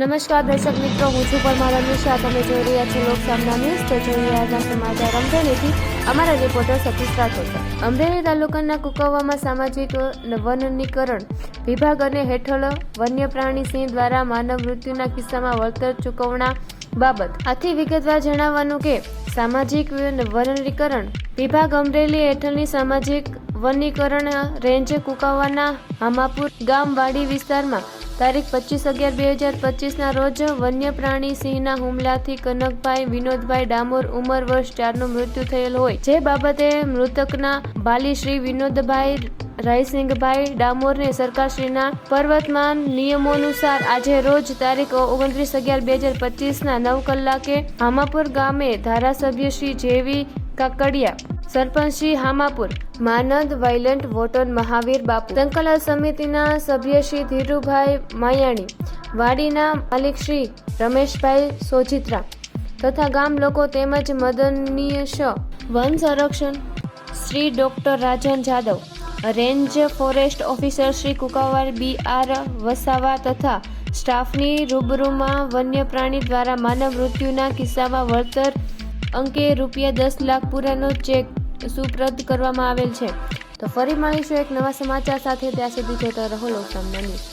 નમસ્કાર દર્શક મિત્રો, હું છું પરમાર અમિશા તમે જોઈ રહ્યા છો લોકસામના ન્યૂઝ. તો જોઈ રહ્યા સમાચાર. અમરેલીથી અમારા રિપોર્ટર સતીશ રાઠોડ. અમરેલી તાલુકાના કુકવામાં સામાજિક વનનીકરણ વિભાગ અને હેઠળ વન્ય પ્રાણી સિંહ દ્વારા માનવ મૃત્યુના કિસ્સામાં વળતર ચૂકવણા બાબત. આથી વિગતવાર જણાવવાનું કે, સામાજિક વનનીકરણ વિભાગ અમરેલી હેઠળની સામાજિક વનીકરણ રેન્જ કુકાવાના હામાપુર ગામ વાડી વિસ્તારમાં તારીખ પચીસ અગિયાર બે હજાર પચીસના રોજ વન્ય પ્રાણી સિંહના હુમલાથી કનકભાઈ, વિનોદભાઈ ડામોર ઉંમર વર્ષ ચારનું મૃત્યુ થયેલ હોય. જે બાબતે મૃતકના બાલી શ્રી વિનોદભાઈ રાયસિંગભાઈ ડામોરને સરકારશ્રીના પર્વતમાન નિયમોનુસાર આજે રોજ તારીખ ઓગણત્રીસ અગિયાર બે હજાર પચીસના નવ કલાકે હામાપુર ગામે ધારાસભ્ય શ્રી જેવી કાકડિયા સરપંચ શ્રી હામાપુર, માનદ વાયલન્ટ વોટર મહાવીર બાપુ, સંકલન સમિતિના સભ્ય શ્રી ધીરુભાઈ માયાણી, વાડીના માલિક શ્રી રમેશભાઈ સોજિત્રા તથા ગામ લોકો તેમજ મદનીય વન સંરક્ષણ Shri doctor Rajan Jadav, range forest officer Shri Kukavar B R Vasava તથા સ્ટાફની રૂબરૂમાં વન્ય પ્રાણી દ્વારા માનવ મૃત્યુના કિસ્સામાં વળતર અંકે રૂપિયા દસ લાખ પૂરાનો ચેક સુપ્રત કરવામાં આવેલ છે. તો ફરી મળીશું એક નવા સમાચાર સાથે. ત્યાં સુધી જોતા રહો લોકસામના ન્યૂઝ.